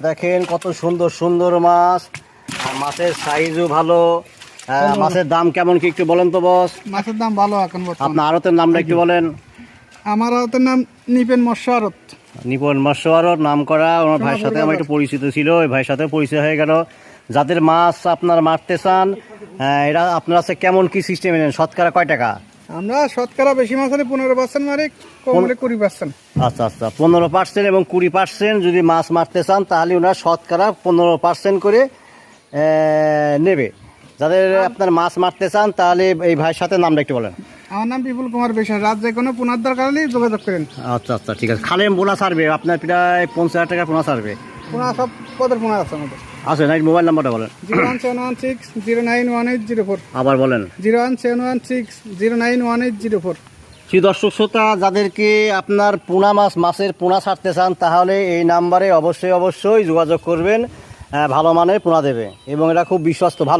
দেখেন কত সুন্দর সুন্দর মাছ। মাছের সাইজও ভালো। মাছের দাম কেমন কি একটু বলেন তো বস মাছের দাম ভালো এখন আপনার আড়তের নামটা একটু বলেন। আমার হাতের নাম নিপেন মৎস্য আড়ত। নিপুণ মৎস্য আড়ত নাম করা। ওনার ভাইয়ের সাথে আমার একটু পরিচিত ছিল ওই ভাইয়ের সাথে পরিচয় হয়ে গেল। যাদের মাছ আপনার মারতে চান আহ, এরা আপনার কাছে কেমন কি সিস্টেম নেন শতকরা কয় টাকা? আমরা শতকরা বেশি মাছ হলে পনেরো পার্সেন্ট মারি কম হলে কুড়ি পার্সেন্ট আচ্ছা আচ্ছা পনেরো পার্সেন্ট এবং কুড়ি পার্সেন্ট যদি মাছ মারতে চান তাহলে ওনার শতকরা পনেরো পার্সেন্ট করে নেবে। যাদের আপনার মাছ মারতে চান তাহলে এই ভাইয়ের সাথে নামটা একটু বলেন। আমার নাম বিপুল কুমার বিশ্বাস রাত যে কোনো পুনর দরকার হলে যোগাযোগ করেন। আচ্ছা আচ্ছা ঠিক আছে। খালে বোনা সারবে আপনার প্রায় পঞ্চাশ হাজার টাকা পোনা সারবে পুনা সব পদের পুনা আছে আমাদের। আছে নাইট মোবাইল নাম্বারটা বলেন। Zero one seven one six zero nine one eight zero four. আবার বলেন। Zero one seven one six zero nine one eight zero four. Shri দর্শক শ্রোতা যাদেরকে আপনার পোনা মাছ মাছের পোনা ছাড়তে চান তাহলে এই নাম্বারে অবশ্যই অবশ্যই যোগাযোগ করবেন ভালো মানের পোনা দেবে এবং এটা খুব বিশ্বস্ত ভালো